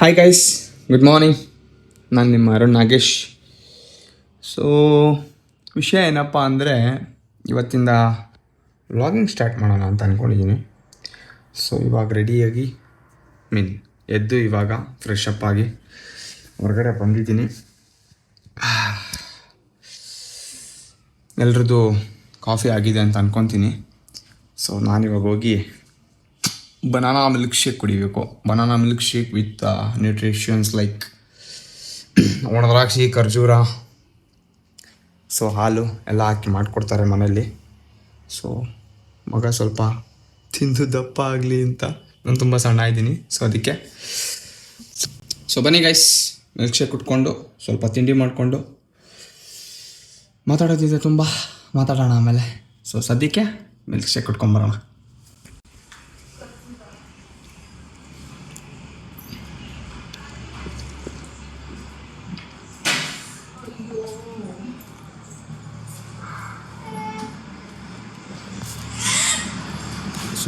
Hi guys good morning ನಾನು ನಿಮ್ಮ Arun Nagesh. So ವಿಷಯ ಏನಪ್ಪ ಅಂದರೆ ಇವತ್ತಿಂದ ವ್ಲಾಗಿಂಗ್ ಸ್ಟಾರ್ಟ್ ಮಾಡೋಣ ಅಂತ ಅಂದ್ಕೊಂಡಿದ್ದೀನಿ ಸೊ ಇವಾಗ ರೆಡಿಯಾಗಿ ಮೀನ್ ಎದ್ದು ಇವಾಗ ಫ್ರೆಶ್ ಅಪ್ ಆಗಿ ಹೊರಗಡೆ ಬಂದಿದ್ದೀನಿ. ಎಲ್ರದ್ದು ಕಾಫಿ ಆಗಿದೆ ಅಂತ ಅಂದ್ಕೊತೀನಿ ಸೊ ನಾನಿವಾಗ ಹೋಗಿ ಬನಾನಾ ಮಿಲ್ಕ್ ಶೇಕ್ ಕುಡಿಬೇಕು. Banana milk shake with nutritions like ಒಣದ್ರಾಕ್ಷಿ, ಖರ್ಜೂರ. ಸೊ ಹಾಲು ಎಲ್ಲ ಹಾಕಿ ಮಾಡಿಕೊಡ್ತಾರೆ ಮನೆಯಲ್ಲಿ. ಸೊ ಮಗ ಸ್ವಲ್ಪ ತಿಂದು ದಪ್ಪ ಆಗಲಿ ಅಂತ ನಾನು ತುಂಬ ಸಣ್ಣ ಇದ್ದೀನಿ. ಸೊ ಅದಕ್ಕೆ ಸೊ ಬನ್ನಿ ಗೈಸ್ ಮಿಲ್ಕ್ ಶೇಕ್ ಕುಟ್ಕೊಂಡು ಸ್ವಲ್ಪ ತಿಂಡಿ ಮಾಡಿಕೊಂಡು ಮಾತಾಡೋದಿದೆ ತುಂಬ ಮಾತಾಡೋಣ ಆಮೇಲೆ. ಸೊ ಸದ್ಯಕ್ಕೆ ಮಿಲ್ಕ್ ಶೇಕ್ ಕುಟ್ಕೊಂಬರೋಣ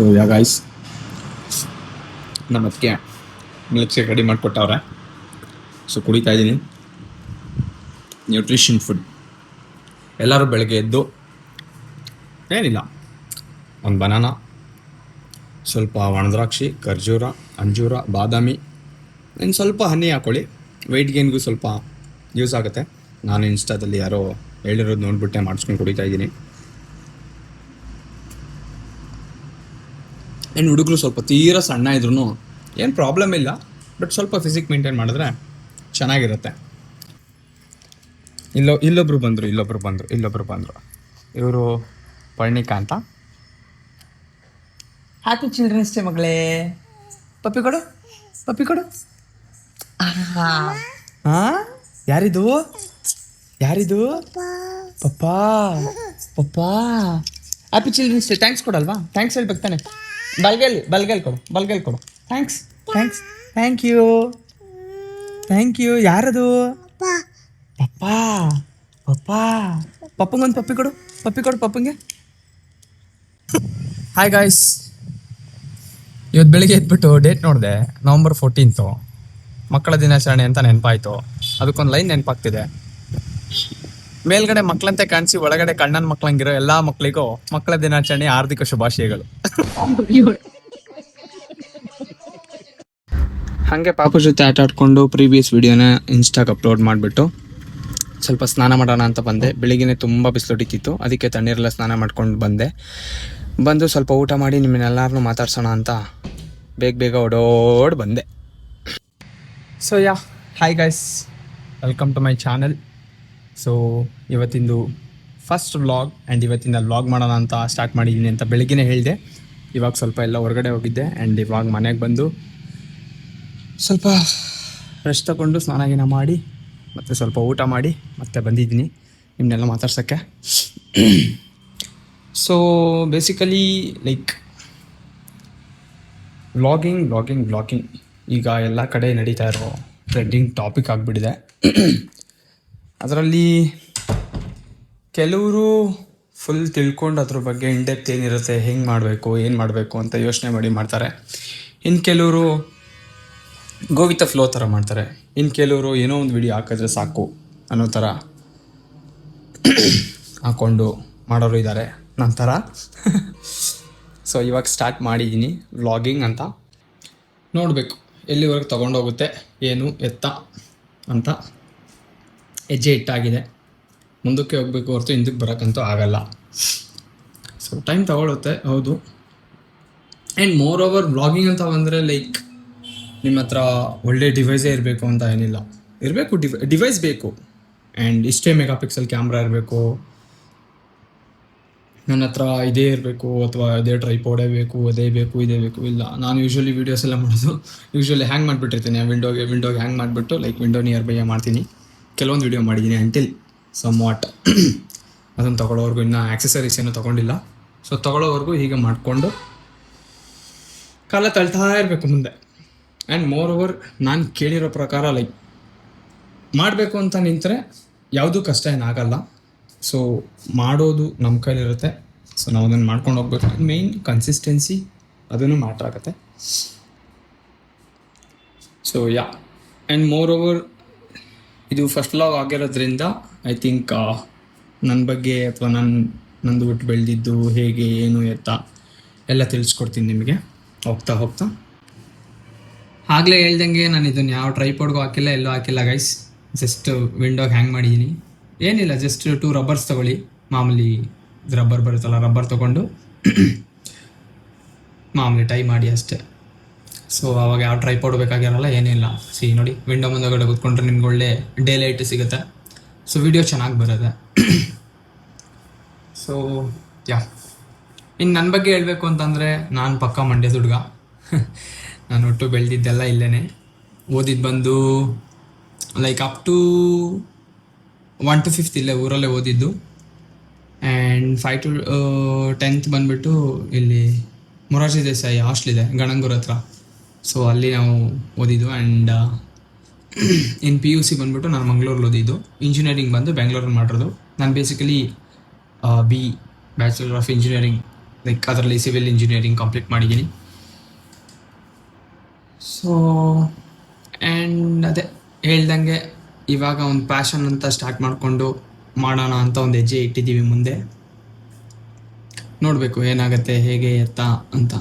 ಸೊ ಯಾ ಗಾಯ್ಸ್ ನಮ್ಮ ಅದಕ್ಕೆ ಮಿಲ್ಕ್ ಶೇಕ್ ರೆಡಿ ಮಾಡಿಕೊಟ್ಟವ್ರೆ. ಸೊ ಕುಡಿತಾ ಇದ್ದೀನಿ. ನ್ಯೂಟ್ರಿಷನ್ ಫುಡ್ ಎಲ್ಲರೂ ಬೆಳಗ್ಗೆ ಎದ್ದು ಏನಿಲ್ಲ, ಒಂದು ಬನಾನ ಸ್ವಲ್ಪ ಒಣದ್ರಾಕ್ಷಿ, ಖರ್ಜೂರ, ಅಂಜೂರ, ಬಾದಾಮಿ, ಇನ್ನು ಸ್ವಲ್ಪ ಹನಿ ಹಾಕ್ಕೊಳ್ಳಿ ವೆಯ್ಟ್ ಗೇನ್ಗೂ ಸ್ವಲ್ಪ ಯೂಸ್ ಆಗುತ್ತೆ. ನಾನು ಇನ್ಸ್ಟಾದಲ್ಲಿ ಯಾರೋ ಹೇಳಿರೋದು ನೋಡ್ಬಿಟ್ಟೆ, ಮಾಡಿಸ್ಕೊಂಡು ಕುಡಿತಾ ಇದ್ದೀನಿ. ಇನ್ನು ಹುಡುಗರು ಸ್ವಲ್ಪ ತೀರಾ ಸಣ್ಣ ಇದ್ರೂ ಏನು ಪ್ರಾಬ್ಲಮ್ ಇಲ್ಲ ಬಟ್ ಸ್ವಲ್ಪ ಫಿಸಿಕ್ ಮೇಂಟೈನ್ ಮಾಡಿದ್ರೆ ಚೆನ್ನಾಗಿರುತ್ತೆ. ಇಲ್ಲೋ ಇಲ್ಲೊಬ್ರು ಬಂದರು ಇಲ್ಲೊಬ್ರು ಬಂದರು ಇಲ್ಲೊಬ್ರು ಬಂದರು. ಇವರು ಪರ್ಣಿಕಾ ಅಂತ ಹ್ಯಾಪಿ ಚಿಲ್ಡ್ರನ್ಸ್ ಡೇ ಮಗಳೇ. ಪಪ್ಪಿ ಕೊಡು ಪಪ್ಪಿ ಕೊಡು. ಹಾಂ ಯಾರಿದು? ಯಾರಿದು? ಪಪ್ಪಾ. ಪಪ್ಪಾ. ಹ್ಯಾಪಿ ಚಿಲ್ಡ್ರನ್ಸ್ ಡೇ ಥ್ಯಾಂಕ್ಸ್ ಕೊಡಲ್ವಾ? ಥ್ಯಾಂಕ್ಸ್ ಹೇಳ್ಬೇಕು ತಾನೆ. ಬಲ್ಗೇಲಿ ಬಲ್ಗೇಲಿ ಕೊಡು ಬಲ್ಗೇಲಿ ಕೊಡು. Thanks thanks thank you thank you ಯಾರದು? ಪಪ್ಪಾ. ಪಪ್ಪಾ. ಪಪ್ಪಂಗೊಂದು ಪಪ್ಪಿ ಕೊಡು. ಪಪ್ಪಿ ಕೊಡು ಪಪ್ಪಂಗೆ. ಹಾಯ್ ಗಾಯ್ಸ್ ಇವತ್ತು ಬೆಳಿಗ್ಗೆ ಎದ್ಬಿಟ್ಟು ಡೇಟ್ ನೋಡಿದೆ. ನವಂಬರ್ ಫೋರ್ಟೀನ್ತು ಮಕ್ಕಳ ದಿನಾಚರಣೆ ಅಂತ ನೆನಪಾಯ್ತು. ಅದಕ್ಕೊಂದು ಲೈನ್ ನೆನಪಾಗ್ತಿದೆ. ಮೇಲ್ಗಡೆ ಮಕ್ಕಳಂತೆ ಕಾಣಿಸಿ, ಒಳಗಡೆ ಕಣ್ಣನ್ ಮಕ್ಕಳಂಗಿರೋ ಎಲ್ಲಾ ಮಕ್ಕಳಿಗೂ ಮಕ್ಕಳ ದಿನಾಚರಣೆ ಹಾರ್ದಿಕ ಶುಭಾಶಯಗಳು. ಹಾಗೆ ಪಾಪು ಜೊತೆ ಆಟ ಆಡ್ಕೊಂಡು ಪ್ರೀವಿಯಸ್ ವಿಡಿಯೋನ ಇನ್ಸ್ಟಾಗೆ ಅಪ್ಲೋಡ್ ಮಾಡಿಬಿಟ್ಟು ಸ್ವಲ್ಪ ಸ್ನಾನ ಮಾಡೋಣ ಅಂತ ಬಂದೆ. ಬೆಳಿಗ್ಗೆ ತುಂಬ ಬಿಸಿಲು ಹೊಡಿತಿತ್ತು. ಅದಕ್ಕೆ ತಣ್ಣೀರೆಲ್ಲ ಸ್ನಾನ ಮಾಡ್ಕೊಂಡು ಬಂದೆ. ಬಂದು ಸ್ವಲ್ಪ ಊಟ ಮಾಡಿ ನಿಮ್ಮನ್ನೆಲ್ಲರನ್ನೂ ಮಾತಾಡ್ಸೋಣ ಅಂತ ಬೇಗ ಬೇಗ ಓಡೋಡ್ ಬಂದೆ. So yeah hi guys welcome to my channel so ಇವತ್ತಿಂದು first vlog and ಇವತ್ತಿಂದ ವ್ಲಾಗ್ ಮಾಡೋಣ ಅಂತ ಸ್ಟಾರ್ಟ್ ಮಾಡಿದ್ದೀನಿ ಅಂತ ಬೆಳಗ್ಗೆ ಹೇಳಿದೆ. ಇವಾಗ ಸ್ವಲ್ಪ ಎಲ್ಲ ಹೊರಗಡೆ ಹೋಗಿದ್ದೆ ಆ್ಯಂಡ್ ಇವಾಗ ಮನೆಗೆ ಬಂದು ಸ್ವಲ್ಪ ರೆಸ್ಟ್ ತಗೊಂಡು ಸ್ನಾನ ಗೀನ ಮಾಡಿ, ಮತ್ತು ಸ್ವಲ್ಪ ಊಟ ಮಾಡಿ, ಮತ್ತೆ ಬಂದಿದ್ದೀನಿ ನಿಮ್ಮನ್ನೆಲ್ಲ ಮಾತಾಡ್ಸೋಕ್ಕೆ. So basically like vlogging vlogging vlogging ಈಗ ಎಲ್ಲ ಕಡೆ ನಡೀತಾ ಇರೋ ಟ್ರೆಂಡಿಂಗ್ ಟಾಪಿಕ್ ಆಗಿಬಿಟ್ಟಿದೆ. ಅದರಲ್ಲಿ ಕೆಲವರು ಫುಲ್ ತಿಳ್ಕೊಂಡು ಅದ್ರ ಬಗ್ಗೆ ಇಂಡೆಪ್ತ್ ಏನಿರುತ್ತೆ, ಹೆಂಗೆ ಮಾಡಬೇಕು, ಏನು ಮಾಡಬೇಕು ಅಂತ ಯೋಚನೆ ಮಾಡಿ ಮಾಡ್ತಾರೆ. ಇನ್ನು ಕೆಲವರು ಗೋವಿತ ಫ್ಲೋ ಥರ ಮಾಡ್ತಾರೆ. ಇನ್ನು ಕೆಲವರು ಏನೋ ಒಂದು ವಿಡಿಯೋ ಹಾಕಿದ್ರೆ ಸಾಕು ಅನ್ನೋ ಥರ ಹಾಕ್ಕೊಂಡು ಮಾಡೋರು ಇದ್ದಾರೆ ನಂತರ ಸೊ ಇವಾಗ ಸ್ಟಾರ್ಟ್ ಮಾಡಿದ್ದೀನಿ ವ್ಲಾಗಿಂಗ್ ಅಂತ. ನೋಡಬೇಕು, ಎಲ್ಲಿವರೆಗೆ ತೊಗೊಂಡೋಗುತ್ತೆ, ಏನು ಎತ್ತ ಅಂತ ಹೆಜ್ಜೆ ಇಟ್ಟಾಗಿದೆ. ಮುಂದಕ್ಕೆ ಹೋಗಬೇಕು ಹೊರತು ಹಿಂದಕ್ಕೆ ಬರೋಕ್ಕಂತೂ ಆಗಲ್ಲ. ಸೊ ಟೈಮ್ ತಗೊಳುತ್ತೆ, ಹೌದು. ಆ್ಯಂಡ್ ಮೋರ್ ಓವರ್ ಬ್ಲಾಗಿಂಗ್ ಅಂತ ಬಂದರೆ ಲೈಕ್ ನಿಮ್ಮ ಹತ್ರ ಒಳ್ಳೆ ಡಿವೈಸೇ ಇರಬೇಕು ಅಂತ ಏನಿಲ್ಲ. ಇರಬೇಕು ಡಿವೈ ಡಿವೈಸ್ ಬೇಕು. ಆ್ಯಂಡ್ ಇಷ್ಟೇ ಮೆಗಾ ಪಿಕ್ಸೆಲ್ ಕ್ಯಾಮ್ರಾ ಇರಬೇಕು. ನನ್ನ ಹತ್ರ ಇದೇ ಇರಬೇಕು, ಅಥವಾ ಇದೇ ಟ್ರೈಪೋಡೇ ಬೇಕು, ಅದೇ ಬೇಕು, ಇದೇ ಬೇಕು, ಇಲ್ಲ. ನಾನು ಯೂಶ್ವಲಿ ವೀಡಿಯೋಸ್ ಎಲ್ಲ ಮಾಡೋದು ಯೂಶ್ವಲಿ ಹ್ಯಾಂಗ್ ಮಾಡಿಬಿಟ್ಟಿರ್ತೀನಿ. ವಿಂಡೋಗೆ ವಿಂಡೋಗೆ ಹ್ಯಾಂಗ್ ಮಾಡಿಬಿಟ್ಟು ಲೈಕ್ ವಿಂಡೋ ನಿಯರ್ ಬೈ ಮಾಡ್ತೀನಿ. ಕೆಲವೊಂದು ವೀಡಿಯೋ ಮಾಡಿದ್ದೀನಿ ಅಂಟಿಲ್ ಸಮ್ ವಾಟ್ ಅದನ್ನು ತೊಗೊಳ್ಳೋವರೆಗೂ ಇನ್ನೂ ಆಕ್ಸೆಸರೀಸ್ ಏನೂ ತೊಗೊಂಡಿಲ್ಲ. ಸೊ ತೊಗೊಳ್ಳೋವರೆಗೂ ಹೀಗೆ ಮಾಡಿಕೊಂಡು ಕಾಲ ತಳ್ತಾ ಇರಬೇಕು ಮುಂದೆ. ಆ್ಯಂಡ್ ಮೋರ್ ಓವರ್ ನಾನು ಕೇಳಿರೋ ಪ್ರಕಾರ ಲೈಕ್ ಮಾಡಬೇಕು ಅಂತ ನಿಂತರೆ ಯಾವುದೂ ಕಷ್ಟ ಏನಾಗಲ್ಲ. ಸೊ ಮಾಡೋದು ನಮ್ಮ ಕೈಲಿರುತ್ತೆ. ಸೊ ನಾವು ಅದನ್ನು ಮಾಡ್ಕೊಂಡು ಹೋಗ್ಬೇಕು. ಮೇಯ್ನ್ ಕನ್ಸಿಸ್ಟೆನ್ಸಿ ಅದನ್ನು ಮ್ಯಾಟ್ರ್ ಆಗುತ್ತೆ. So yeah and moreover ಇದು ಫಸ್ಟ್ ಲಾಗ್ ಆಗಿರೋದ್ರಿಂದ ಐ ಥಿಂಕ್ ನನ್ನ ಬಗ್ಗೆ ಅಥವಾ ನನ್ನ ನಂದು ಬಿಟ್ಟು ಬೆಳೆದಿದ್ದು ಹೇಗೆ, ಏನು ಎತ್ತ, ಎಲ್ಲ ತಿಳಿಸ್ಕೊಡ್ತೀನಿ ನಿಮಗೆ. ಹೋಗ್ತಾ ಹೋಗ್ತಾ. ಆಗಲೇ ಹೇಳ್ದಂಗೆ ನಾನು ಇದನ್ನು ಯಾವ ಟ್ರೈಪೋಡ್ಗೂ ಹಾಕಿಲ್ಲ, ಎಲ್ಲೂ ಹಾಕಿಲ್ಲ ಗೈಸ್ ಜಸ್ಟ್ ವಿಂಡೋಗೆ ಹ್ಯಾಂಗ್ ಮಾಡಿದ್ದೀನಿ ಏನಿಲ್ಲ ಜಸ್ಟ್ ಟೂ ರಬ್ಬರ್ಸ್ ತೊಗೊಳ್ಳಿ. ಮಾಮೂಲಿ ರಬ್ಬರ್ ಬರುತ್ತಲ್ಲ ರಬ್ಬರ್ ತೊಗೊಂಡು. ಮಾಮೂಲಿ ಟೈ ಮಾಡಿ ಅಷ್ಟೇ. ಸೊ ಅವಾಗ ಯಾವ ಟ್ರೈಪೋಡ್ ಬೇಕಾಗಿರಲ್ಲ, ಏನಿಲ್ಲ. ಸಿ ನೋಡಿ ವಿಂಡೋ ಮುಂದಗಡೆ ಕೂತ್ಕೊಂಡ್ರೆ ನಿಮ್ಗೆ ಒಳ್ಳೆ ಡೇ ಲೈಟ್ ಸಿಗುತ್ತೆ. ಸೊ ವಿಡಿಯೋ ಚೆನ್ನಾಗಿ ಬರುತ್ತೆ. ಸೊ ಯಾ ಇನ್ನು ನನ್ನ ಬಗ್ಗೆ ಹೇಳಬೇಕು ಅಂತಂದರೆ ನಾನು ಪಕ್ಕ ಮಂಡ್ಯದ ಹುಡುಗ. ನಾನು ಒಟ್ಟು ಬೆಳೆದಿದ್ದೆಲ್ಲ ಇಲ್ಲೇ ಓದಿದ್ದು ಬಂದು like up to one to fifth ಇಲ್ಲೇ ಊರಲ್ಲೇ ಓದಿದ್ದು. ಆ್ಯಂಡ್ ಫೈವ್ ಟು ಟೆಂತ್ ಬಂದುಬಿಟ್ಟು ಇಲ್ಲಿ ಮೊರಾರ್ಜಿ ದೇಸಾಯಿ ಹಾಸ್ಟ್ಲ್ ಇದೆ ಗಣಂಗೂರ್ ಹತ್ರ. ಸೊ ಅಲ್ಲಿ ನಾವು ಓದಿದ್ದು and in P U C ಬಂದುಬಿಟ್ಟು ನಾನು ಮಂಗಳೂರಲ್ಲಿ ಓದಿದ್ದು ಇಂಜಿನಿಯರಿಂಗ್ ಬಂದು ಬೆಂಗಳೂರಲ್ಲಿ ಮಾಡಿರೋದು. ನಾನು basically B bachelor of engineering like ಅದರಲ್ಲಿ ಸಿವಿಲ್ ಇಂಜಿನಿಯರಿಂಗ್ ಕಂಪ್ಲೀಟ್ ಮಾಡಿದ್ದೀನಿ. ಸೊ ಆ್ಯಂಡ್ ಅದೇ, ಹೇಳ್ದಂಗೆ ಇವಾಗ ಒಂದು ಪ್ಯಾಷನ್ ಅಂತ ಸ್ಟಾರ್ಟ್ ಮಾಡಿಕೊಂಡು ಮಾಡೋಣ ಅಂತ ಒಂದು ಹೆಜ್ಜೆ ಇಟ್ಟಿದ್ದೀವಿ ಮುಂದೆ. ನೋಡಬೇಕು ಏನಾಗುತ್ತೆ, ಹೇಗೆ ಎತ್ತ ಅಂತ.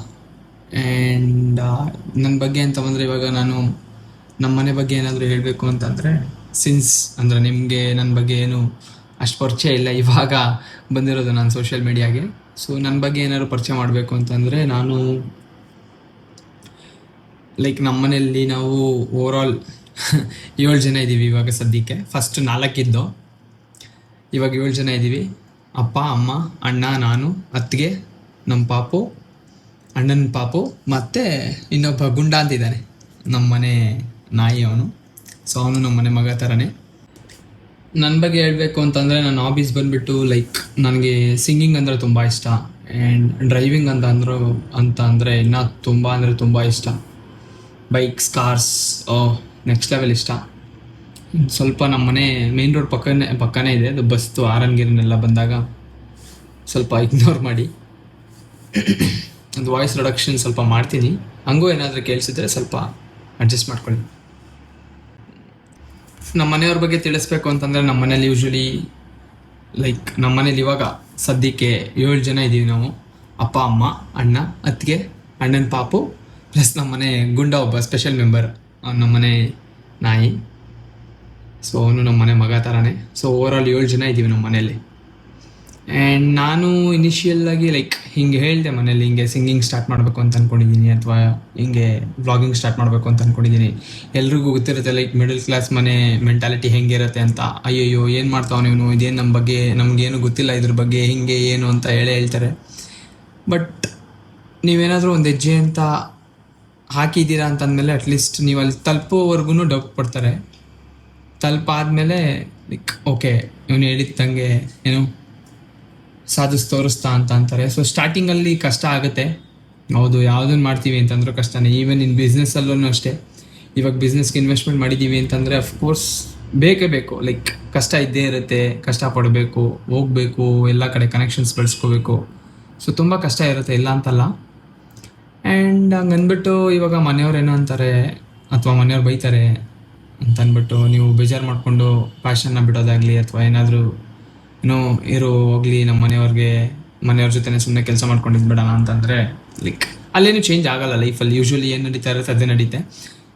ಆ್ಯಂಡ್ ನನ್ನ ಬಗ್ಗೆ ಅಂತ ಬಂದರೆ ಇವಾಗ ನಾನು ನಮ್ಮ ಮನೆ ಬಗ್ಗೆ ಏನಾದರೂ ಹೇಳಬೇಕು ಅಂತಂದರೆ ಸಿನ್ಸ್ ಅಂದರೆ ನಿಮಗೆ ನನ್ನ ಬಗ್ಗೆ ಏನು ಅಷ್ಟು ಪರಿಚಯ ಇಲ್ಲ ಇವಾಗ ಬಂದಿರೋದು ನಾನು ಸೋಷಿಯಲ್ ಮೀಡಿಯಾಗೆ ಸೊ ನನ್ನ ಬಗ್ಗೆ ಏನಾದ್ರು ಪರಿಚಯ ಮಾಡಬೇಕು ಅಂತಂದರೆ ನಾನು ಲೈಕ್ ನಮ್ಮ ಮನೆಯಲ್ಲಿ ನಾವು ಓವರ್ ಆಲ್ ಏಳು ಜನ ಇದ್ದೀವಿ ಇವಾಗ ಸದ್ಯಕ್ಕೆ. ಫಸ್ಟ್ ನಾಲ್ಕಿದ್ದು. ಇವಾಗ ಏಳು ಜನ ಇದ್ದೀವಿ. ಅಪ್ಪ, ಅಮ್ಮ, ಅಣ್ಣ, ನಾನು, ಅತ್ತಿಗೆ ನಮ್ಮ ಪಾಪು, ಅಣ್ಣನ ಪಾಪು, ಮತ್ತು ಇನ್ನೊಬ್ಬ ಗುಂಡ ಅಂತಿದ್ದಾನೆ. ನಮ್ಮ ಮನೆ ನಾಯಿ ಅವನು. ಸೊ ಅವನು ನಮ್ಮ ಮನೆ ಮಗ ಥರನೇ ನನ್ನ ಬಗ್ಗೆ ಹೇಳಬೇಕು ಅಂತಂದರೆ ನನ್ನ ಹಾಬೀಸ್ ಬಂದುಬಿಟ್ಟು ಲೈಕ್ ನನಗೆ ಸಿಂಗಿಂಗ್ ಅಂದರೆ ತುಂಬ ಇಷ್ಟ. ಆ್ಯಂಡ್ ಡ್ರೈವಿಂಗ್ ಅಂತ ಅಂದರು, ಅಂತ ಅಂದರೆ ಇನ್ನೂ ತುಂಬ ಅಂದರೆ ತುಂಬ ಇಷ್ಟ. ಬೈಕ್ಸ್ ಕಾರ್ಸ್ ನೆಕ್ಸ್ಟ್ ಲೆವೆಲ್ ಇಷ್ಟ. ಸ್ವಲ್ಪ ನಮ್ಮ ಮನೆ ಮೇನ್ ರೋಡ್ ಪಕ್ಕನೇ ಪಕ್ಕನೇ ಇದೆ. ಅದು ಬಸ್ತು ಆರನ್ ಗಿರನೆಲ್ಲ ಬಂದಾಗ ಸ್ವಲ್ಪ ಇಗ್ನೋರ್ ಮಾಡಿ. ಒಂದು ವಾಯ್ಸ್ ರೊಡಕ್ಷನ್ ಸ್ವಲ್ಪ ಮಾಡ್ತೀನಿ. ಹಂಗೂ ಏನಾದರೂ ಕೇಳಿಸಿದ್ರೆ ಸ್ವಲ್ಪ ಅಡ್ಜಸ್ಟ್ ಮಾಡ್ಕೊಳ್ಳಿ. ನಮ್ಮ ಮನೆಯವ್ರ ಬಗ್ಗೆ ತಿಳಿಸ್ಬೇಕು ಅಂತಂದರೆ ನಮ್ಮ ಮನೇಲಿ ಯೂಶ್ವಲಿ ಲೈಕ್ ನಮ್ಮ ಮನೇಲಿ ಇವಾಗ ಸದ್ಯಕ್ಕೆ ಏಳು ಜನ ಇದ್ದೀವಿ ನಾವು. ಅಪ್ಪ, ಅಮ್ಮ, ಅಣ್ಣ, ಅತ್ತಿಗೆ, ಅಣ್ಣನ ಪಾಪು ಪ್ಲಸ್ ನಮ್ಮ ಮನೆ ಗುಂಡ ಒಬ್ಬ ಸ್ಪೆಷಲ್ ಮೆಂಬರ್ ನಮ್ಮ ಮನೆ ನಾಯಿ. ಸೊ ಅವನು ನಮ್ಮ ಮನೆ ಮಗ ಥರನೇ ಸೊ ಓವರ್ ಆಲ್ ಏಳು ಜನ ಇದ್ದೀವಿ ನಮ್ಮ ಮನೆಯಲ್ಲಿ ಆ್ಯಂಡ್ ನಾನು ಇನಿಷಿಯಲ್ ಆಗಿ ಲೈಕ್ ಹಿಂಗೆ ಹೇಳಿದೆ ಮನೇಲಿ, ಹಿಂಗೆ ಸಿಂಗಿಂಗ್ ಸ್ಟಾರ್ಟ್ ಮಾಡಬೇಕು ಅಂತ ಅಂದ್ಕೊಂಡಿದ್ದೀನಿ ಅಥವಾ ಹಿಂಗೆ ವ್ಲಾಗಿಂಗ್ ಸ್ಟಾರ್ಟ್ ಮಾಡಬೇಕು ಅಂತ ಅಂದ್ಕೊಂಡಿದ್ದೀನಿ ಎಲ್ರಿಗೂ ಗೊತ್ತಿರುತ್ತೆ ಲೈಕ್ ಮಿಡಲ್ ಕ್ಲಾಸ್ ಮನೆ ಮೆಂಟಾಲಿಟಿ ಹೆಂಗಿರುತ್ತೆ ಅಂತ. ಅಯ್ಯಯ್ಯೋ, ಏನು ಮಾಡ್ತಾವ ಇವನು? ಇದೇನು ನಮ್ಮ ಬಗ್ಗೆ, ನಮಗೇನು ಗೊತ್ತಿಲ್ಲ ಇದ್ರ ಬಗ್ಗೆ, ಹಿಂಗೆ ಏನು ಅಂತ ಹೇಳೇ ಹೇಳ್ತಾರೆ. ಬಟ್ ನೀವೇನಾದರೂ ಒಂದು ಹೆಜ್ಜೆ ಅಂತ ಹಾಕಿದ್ದೀರಾ ಅಂತಂದಮೇಲೆ ಅಟ್ಲೀಸ್ಟ್ ನೀವು ಅಲ್ಲಿ ತಲುಪೋವರೆಗೂ ಡೌಟ್ ಪಡ್ತಾರೆ. ತಲುಪಾದ್ಮೇಲೆ ಲೈಕ್ ಓಕೆ ಇವನು ಹೇಳಿದ್ದಂಗೆ ಏನು? ಸಾಧಿಸಿ ತೋರಿಸ್ತಾ ಅಂತ ಅಂತಾರೆ. ಸೊ ಸ್ಟಾರ್ಟಿಂಗಲ್ಲಿ ಕಷ್ಟ ಆಗುತ್ತೆ. ಹೌದು ಯಾವುದನ್ನು ಮಾಡ್ತೀವಿ ಅಂತಂದ್ರೆ ಕಷ್ಟನೇ. ಈವನ್ ಇನ್ ಬಿಸ್ನೆಸ್ಸಲ್ಲೂ ಅಷ್ಟೇ. ಇವಾಗ ಬಿಸ್ನೆಸ್ಗೆ ಇನ್ವೆಸ್ಟ್ಮೆಂಟ್ ಮಾಡಿದ್ದೀವಿ ಅಂತಂದರೆ ಅಫ್ಕೋರ್ಸ್ ಬೇಕೇ ಬೇಕು. ಲೈಕ್ ಕಷ್ಟ ಇದ್ದೇ ಇರುತ್ತೆ. ಕಷ್ಟಪಡಬೇಕು ಹೋಗಬೇಕು, ಎಲ್ಲ ಕಡೆ ಕನೆಕ್ಷನ್ಸ್ ಬೆಳೆಸ್ಕೋಬೇಕು. ಸೊ ತುಂಬ ಕಷ್ಟ ಇರುತ್ತೆ, ಇಲ್ಲ ಅಂತಲ್ಲ. ಆ್ಯಂಡ್ ಹಂಗೆ ಅಂದ್ಬಿಟ್ಟು ಇವಾಗ ಮನೆಯವ್ರು ಏನೋ ಅಂತಾರೆ, ಅಥವಾ ಮನೆಯವ್ರು ಬೈತಾರೆ ಅಂತಂದ್ಬಿಟ್ಟು ನೀವು ಬೇಜಾರು ಮಾಡಿಕೊಂಡು ಪ್ಯಾಷನ್ನ ಬಿಡೋದಾಗಲಿ ಅಥವಾ ಏನಾದರೂ ಏನೋ ಇರೋ ಹೋಗ್ಲಿ ನಮ್ಮ ಮನೆಯವ್ರಿಗೆ ಮನೆಯವ್ರ ಜೊತೆನೆ ಸುಮ್ಮನೆ ಕೆಲಸ ಮಾಡ್ಕೊಂಡಿದ್ ಬಿಡೋಣ ಅಂತಂದ್ರೆ ಲೈಕ್ ಅಲ್ಲೇನು ಚೇಂಜ್ ಆಗಲ್ಲ ಲೈಫಲ್ಲಿ ಯೂಶ್ವಲಿ ಏನು ನಡೀತಾ ಇರುತ್ತೆ ಅದೇ ನಡೀತೆ.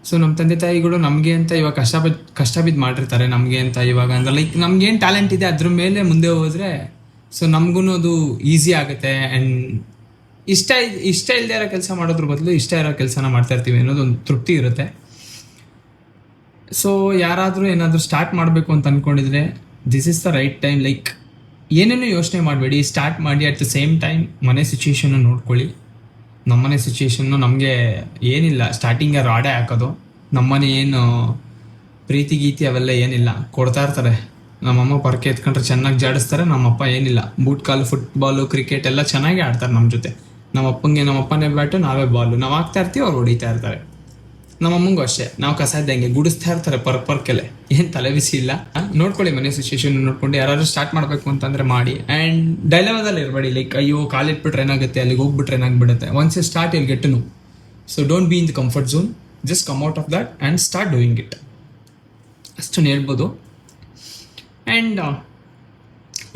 ಸೊ ನಮ್ಮ ತಂದೆ ತಾಯಿಗಳು ನಮಗೆ ಅಂತ ಇವಾಗ ಕಷ್ಟ ಬಿದ್ದು ಕಷ್ಟ ಬಿದ್ದು ಮಾಡಿರ್ತಾರೆ ನಮಗೆ ಅಂತ ಇವಾಗ ಅಂದ್ರೆ ಲೈಕ್ ನಮ್ಗೇನು ಟ್ಯಾಲೆಂಟ್ ಇದೆ ಅದ್ರ ಮೇಲೆ ಮುಂದೆ ಹೋದರೆ ಸೊ ನಮಗೂ ಅದು ಈಸಿ ಆಗುತ್ತೆ ಆ್ಯಂಡ್ ಇಷ್ಟ ಇಷ್ಟ ಇಲ್ಲದೆ ಇರೋ ಕೆಲಸ ಮಾಡೋದ್ರ ಬದಲು ಇಷ್ಟ ಇರೋ ಕೆಲಸನ ಮಾಡ್ತಾ ಇರ್ತೀವಿ ಅನ್ನೋದು ಒಂದು ತೃಪ್ತಿ ಇರುತ್ತೆ. ಸೊ ಯಾರಾದರೂ ಏನಾದರೂ ಸ್ಟಾರ್ಟ್ ಮಾಡಬೇಕು ಅಂತ ಅಂದ್ಕೊಂಡಿದ್ರೆ this is the right time like ಏನೇನು ಯೋಚನೆ ಮಾಡಬೇಡಿ ಸ್ಟಾರ್ಟ್ ಮಾಡಿ ಅಟ್ ದ ಸೇಮ್ ಟೈಮ್ ಮನೆ ಸಿಚುಯೇಷನ್ನ ನೋಡ್ಕೊಳ್ಳಿ. ನಮ್ಮನೆ ಸಿಚುವೇಶನ್ನು ನಮಗೆ ಏನಿಲ್ಲ ಸ್ಟಾರ್ಟಿಂಗ್ ರಾಡೇ ಹಾಕೋದು. ನಮ್ಮನೆ ಏನು ಪ್ರೀತಿ, ಗೀತಿ ಅವೆಲ್ಲ ಏನಿಲ್ಲ, ಕೊಡ್ತಾ ಇರ್ತಾರೆ. ನಮ್ಮಮ್ಮ ಪರ್ಕೆ ಎತ್ಕೊಂಡ್ರೆ ಚೆನ್ನಾಗಿ ಜಾಡಿಸ್ತಾರೆ, ನಮ್ಮಪ್ಪ ಏನಿಲ್ಲ. ಬೂಟ್ ಕಾಲು ಫುಟ್ಬಾಲು ಕ್ರಿಕೆಟ್ ಎಲ್ಲ ಚೆನ್ನಾಗಿ ಆಡ್ತಾರೆ ನಮ್ಮ ಜೊತೆ. ನಮ್ಮ ಅಪ್ಪಂಗೆ ಬ್ಯಾಟು ನಾವೇ ಬಾಲು ನಾವು ಹಾಕ್ತಾ ಇರ್ತೀವಿ, ಅವ್ರು ಹೊಡಿತಾ ಇರ್ತಾರೆ. ನಮ್ಮ ಅಮ್ಮಂಗೂ ಅಷ್ಟೇ. ನಾವು ಕಸ ಇದ್ದಂಗೆ ಗುಡಿಸ್ತಾ ಇರ್ತಾರೆ ಪರ್ ಪರ್ಕೆಲೆ ಏನು ತಲೆ ಬಿಸಿ ಇಲ್ಲ? ನೋಡ್ಕೊಳ್ಳಿ ಮನೆ ಸಿಚುಯೇಷನ್ ನೋಡ್ಕೊಂಡು ಯಾರಾದ್ರೂ ಸ್ಟಾರ್ಟ್ ಮಾಡಬೇಕು ಅಂತಂದ್ರೆ ಮಾಡಿ. ಆ್ಯಂಡ್ ಡೈಲಾಗಲ್ಲಿ ಇರಬೇಡಿ ಲೈಕ್ ಅಯ್ಯೋ ಕಾಲಿಟ್ಬಿಟ್ರೆ ಏನಾಗುತ್ತೆ? ಅಲ್ಲಿಗೆ ಹೋಗ್ಬಿಟ್ರೆ ಏನಾಗ್ಬಿಡುತ್ತೆ? Once start I'll get know so don't be in the comfort zone just come out of that and start doing it ಅಷ್ಟನ್ನು ಹೇಳ್ಬೋದು. ಆ್ಯಂಡ್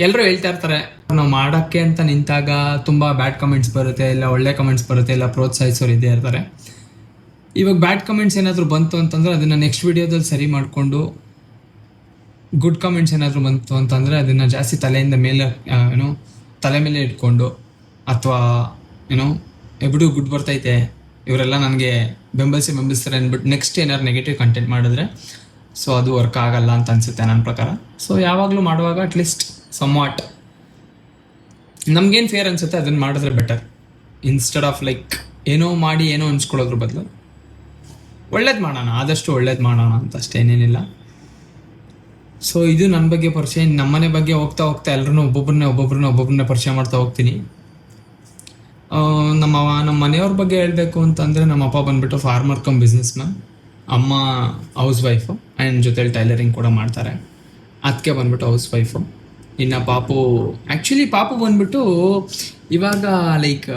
ಎಲ್ಲರೂ ಹೇಳ್ತಾ ಇರ್ತಾರೆ, ನಾವು ಮಾಡೋಕ್ಕೆ ಅಂತ ನಿಂತಾಗ ತುಂಬ ಬ್ಯಾಡ್ ಕಮೆಂಟ್ಸ್ ಬರುತ್ತೆ, ಇಲ್ಲ ಒಳ್ಳೆ ಕಮೆಂಟ್ಸ್ ಬರುತ್ತೆ, ಇಲ್ಲ ಪ್ರೋತ್ಸಾಹಿಸೋರು ಇದ್ದೇ ಇರ್ತಾರೆ. ಇವಾಗ ಬ್ಯಾಡ್ ಕಮೆಂಟ್ಸ್ ಏನಾದರೂ ಬಂತು ಅಂತಂದರೆ ಅದನ್ನು ನೆಕ್ಸ್ಟ್ ವೀಡಿಯೋದಲ್ಲಿ ಸರಿ ಮಾಡಿಕೊಂಡು ಗುಡ್ ಕಮೆಂಟ್ಸ್ ಏನಾದರೂ ಬಂತು ಅಂತಂದರೆ ಅದನ್ನು ಜಾಸ್ತಿ ತಲೆಯಿಂದ ಮೇಲೆ ಏನೋ ತಲೆ ಮೇಲೆ ಇಟ್ಕೊಂಡು ಅಥವಾ ಏನೋ ಎಬಿಡು ಗುಡ್ ಬರ್ತೈತೆ, ಇವರೆಲ್ಲ ನನಗೆ ಬೆಂಬಲಿಸಿ ಬೆಂಬಲಿಸ್ತಾರೆ ಅಂದ್ಬಿಟ್ಟು ನೆಕ್ಸ್ಟ್ ಏನಾದ್ರು ನೆಗೆಟಿವ್ ಕಂಟೆಂಟ್ ಮಾಡಿದ್ರೆ ಸೊ ಅದು ವರ್ಕ್ ಆಗಲ್ಲ ಅಂತ ಅನಿಸುತ್ತೆ ನನ್ನ ಪ್ರಕಾರ. ಸೊ ಯಾವಾಗಲೂ ಮಾಡುವಾಗ ಅಟ್ಲೀಸ್ಟ್ ಸಮ್ ವಾಟ್ ನಮ್ಗೇನು ಫೇರ್ ಅನಿಸುತ್ತೆ ಅದನ್ನು ಮಾಡಿದ್ರೆ ಬೆಟರ್ ಇನ್ಸ್ಟೆಡ್ ಆಫ್ ಲೈಕ್ ಏನೋ ಮಾಡಿ ಏನೋ ಅನ್ಸ್ಕೊಳ್ಳೋದ್ರ ಬದಲು ಒಳ್ಳೇದು ಮಾಡೋಣ, ಆದಷ್ಟು ಒಳ್ಳೇದು ಮಾಡೋಣ ಅಂತ ಅಷ್ಟೇನೇನಿಲ್ಲ ಸೊ ಇದು ನನ್ನ ಬಗ್ಗೆ ಪರಿಚಯ ನಮ್ಮನೆ ಬಗ್ಗೆ ಹೋಗ್ತಾ ಹೋಗ್ತಾ ಎಲ್ಲರೂ ಒಬ್ಬೊಬ್ಬರನ್ನ ಒಬ್ಬೊಬ್ಬರನ್ನ ಒಬ್ಬೊಬ್ಬರನ್ನ ಪರಿಚಯ ಮಾಡ್ತಾ ಹೋಗ್ತೀನಿ. ನಮ್ಮ ನಮ್ಮ ಮನೆಯವ್ರ ಬಗ್ಗೆ ಹೇಳಬೇಕು ಅಂತಂದರೆ ನಮ್ಮ ಅಪ್ಪ ಬಂದುಬಿಟ್ಟು ಫಾರ್ಮರ್ ಕಮ್ ಬಿಸ್ನೆಸ್ ಮ್ಯಾನ್ ಅಮ್ಮ ಹೌಸ್ ವೈಫು ಆ್ಯಂಡ್ ಜೊತೆಲಿ ಟೈಲರಿಂಗ್ ಕೂಡ ಮಾಡ್ತಾರೆ. ಅದಕ್ಕೆ ಬಂದ್ಬಿಟ್ಟು ಹೌಸ್ ವೈಫು ಇನ್ನು ಪಾಪು ಆ್ಯಕ್ಚುಲಿ ಪಾಪು ಬಂದ್ಬಿಟ್ಟು ಇವಾಗ like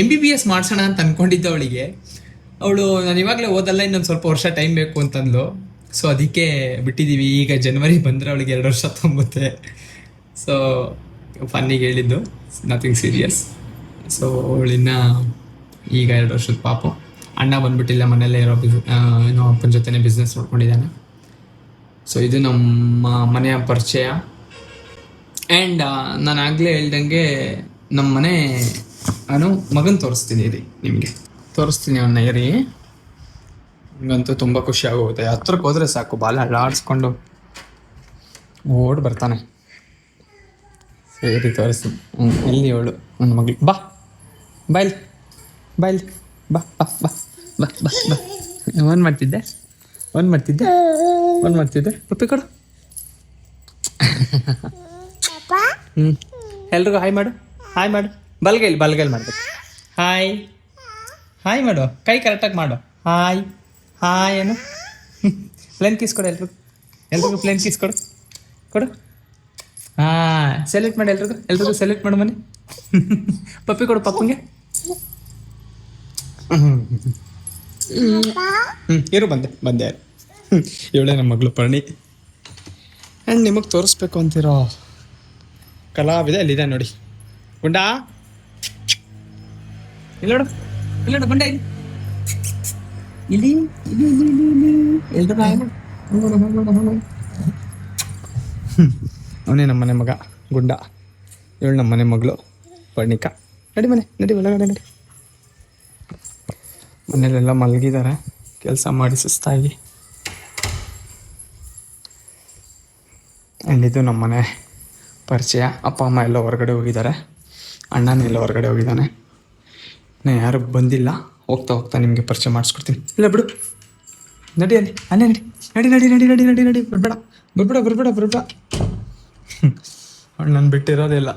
M B B S ಮಾಡ್ಸೋಣ ಅಂತ ಅಂದ್ಕೊಂಡಿದ್ದೆ ಅವಳಿಗೆ ಅವಳು ನಾನು ಇವಾಗಲೇ ಓದಲ್ಲ ಇನ್ನೊಂದು ಸ್ವಲ್ಪ ವರ್ಷ ಟೈಮ್ ಬೇಕು ಅಂತಂದ್ಲು. ಸೊ ಅದಕ್ಕೆ ಬಿಟ್ಟಿದ್ದೀವಿ ಈಗ ಜನವರಿ ಬಂದರೆ ಅವಳಿಗೆ ಎರಡು ವರ್ಷ ತುಂಬುತ್ತೆ. ಸೊ ಫನ್ನಿಗೆ ಹೇಳಿದ್ದು. ನಥಿಂಗ್ ಸೀರಿಯಸ್ ಸೊ ಅವಳಿನ್ನ ಈಗ ಎರಡು ವರ್ಷದ ಪಾಪು. ಅಣ್ಣ ಬಂದ್ಬಿಟ್ಟಿಲ್ಲ ಮನೆಯಲ್ಲೇ ಇರೋ ಬಿಸ್ ಏನೋ ಅಪ್ಪನ ಜೊತೆನೇ ಬಿಸ್ನೆಸ್ ನೋಡ್ಕೊಂಡಿದ್ದಾನೆ. ಸೊ ಇದು ನಮ್ಮ ಮನೆಯ ಪರಿಚಯ. ಆ್ಯಂಡ್ ನಾನು ಆಗಲೇ ಹೇಳ್ದಂಗೆ ನಮ್ಮ ಮನೆ ನಾನು ಮಗನ ತೋರಿಸ್ತೀನಿ ರೀ ನಿಮಗೆ. ತೋರಿಸ್ತೀನಿ ಅವನ್ನ ಏರಿ ನನಗಂತೂ ತುಂಬ ಖುಷಿ ಆಗೋಗುತ್ತೆ. ಹತ್ರಕ್ಕೆ ಹೋದ್ರೆ ಸಾಕು, ಬಾಲ ಅಳ್ಳಾಡಿಸ್ಕೊಂಡು ಓಡ್ ಬರ್ತಾನೆ. ಸರಿ ತೋರಿಸ್ತೀನಿ. ಎಲ್ಲಿ ಅವಳು ನನ್ನ ಮಗಳು. ಬಾ ಬಾಯ್ ಬಾಯ್ ಬಾ ಬಾ ಬಾ ಬಾ ಬಾ ಬಾ. ಒಂದು ಮಾಡ್ತಿದ್ದೆ? ಒಂದು ಮಾಡ್ತಿದ್ದೆ? ಒಂದು ಮಾಡ್ತಿದ್ದೆ? ಪಪ್ಪಿ ಕೊಡು ಹ್ಞೂ ಎಲ್ರಿಗೂ ಹಾಯ್ ಮಾಡು ಹಾಯ್ ಮಾಡು. ಬಲ್ಗೈಲಿ ಬಲ್ಗೈಲಿ ಮಾಡ್ಬೇಕು. ಹಾಯ್. ಹಾಯ್ ಮಾಡು. ಕೈ ಕರೆಕ್ಟಾಗಿ ಮಾಡು. ಹಾಯ್ ಹಾಯ್ ಏನು ಪ್ಲೇನ್ ಕಿಸ್ ಕೊಡು ಎಲ್ರಿಗೂ. ಎಲ್ರಿಗೂ ಪ್ಲೇನ್ ಕಿಸ್ ಕೊಡು. ಕೊಡು. ಹಾಂ ಸೆಲೆಕ್ಟ್ ಮಾಡಿ ಎಲ್ರಿಗೂ. ಎಲ್ರಿಗೂ ಸೆಲೆಕ್ಟ್ ಮಾಡು ಮನೆ. ಪಪ್ಪಿ ಕೊಡು ಪಪ್ಪಂಗೆ. ಹ್ಞೂ ಇರು ಬಂದೆ ಬಂದೆ. ಇವಳೆ ನಮ್ಮ ಮಗಳು ಪರ್ಣಿ. ಆ್ಯಂಡ್ ನಿಮಗೆ ತೋರಿಸ್ಬೇಕು ಅಂತಿರೋ? ಕಲಾವಿದೆ ಅಲ್ಲಿದೆ ನೋಡಿ. ಗುಂಡಾ? ಇಲ್ಲ ನೋಡು ಇಲ್ಲಿ ಬಂಡೆ ಇಲ್ಲಿ ಇಲ್ಲಿ ಇಲ್ಲಿ ಇಲ್ಲಿ ಇಲ್ಲಿ ಎಲ್ರು ಅವನೇ ನಮ್ಮ ಮನೆ ಮಗ ಗುಂಡ ಇವಳು ನಮ್ಮ ಮನೆ ಮಗಳು ಪರ್ಣಿಕಾ ನಡಿ ಮನೆ ನಡಿ ಒಳಗಡೆ ನಡಿ ಮನೇಲೆಲ್ಲ ಮಲಗಿದ್ದಾರೆ ಕೆಲಸ ಮಾಡಿ ಸುಸ್ತಾಗಿ ಆ್ಯಂಡ್ ಇದು ನಮ್ಮ ಮನೆ ಪರಿಚಯ ಅಪ್ಪ ಅಮ್ಮ ಎಲ್ಲ ಹೊರಗಡೆ ಹೋಗಿದ್ದಾರೆ ಅಣ್ಣನ ಎಲ್ಲ ಹೊರಗಡೆ ಹೋಗಿದ್ದಾನೆ ನಾ ಯಾರು ಬಂದಿಲ್ಲ. ಹೋಗ್ತಾ ಹೋಗ್ತಾ ನಿಮಗೆ ಪರಿಚಯ ಮಾಡಿಸ್ಕೊಡ್ತೀನಿ. ಇಲ್ಲ ಬಿಡು. ನಡಿ ಅಲ್ಲಿ. ಅಲ್ಲೇ ನಡಿ. ನಡಿ ನಡಿ ನಡಿ ನಡಿ ನಡಿ ನಡಿ. ಬರ್ಬೇಡ. ಬರ್ಬೇಡ ಬರ್ಬೇಡ ಬರ್ಬೇಡ. ಅವಳು ನಾನು ಬಿಟ್ಟಿರೋದಿಲ್ಲ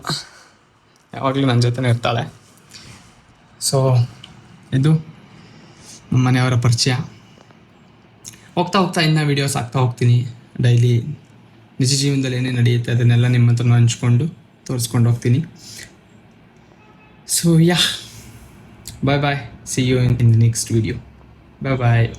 ಯಾವಾಗಲೂ ನನ್ನ ಜೊತೆನೇ ಇರ್ತಾಳೆ. ಸೊ ಇದು ನಮ್ಮ ಮನೆಯವರ ಪರಿಚಯ. ಹೋಗ್ತಾ ಹೋಗ್ತಾ ಇನ್ನು ವೀಡಿಯೋಸ್ ಹಾಕ್ತಾ ಹೋಗ್ತೀನಿ. ಡೈಲಿ ನಿಜ ಜೀವನದಲ್ಲಿ ಏನೇ ನಡೆಯುತ್ತೆ ಅದನ್ನೆಲ್ಲ ನಿಮ್ಮ ಹತ್ರ ಹಂಚ್ಕೊಂಡು ತೋರಿಸ್ಕೊಂಡು ಹೋಗ್ತೀನಿ. So yeah Bye bye. See you in, in the next video. Bye bye.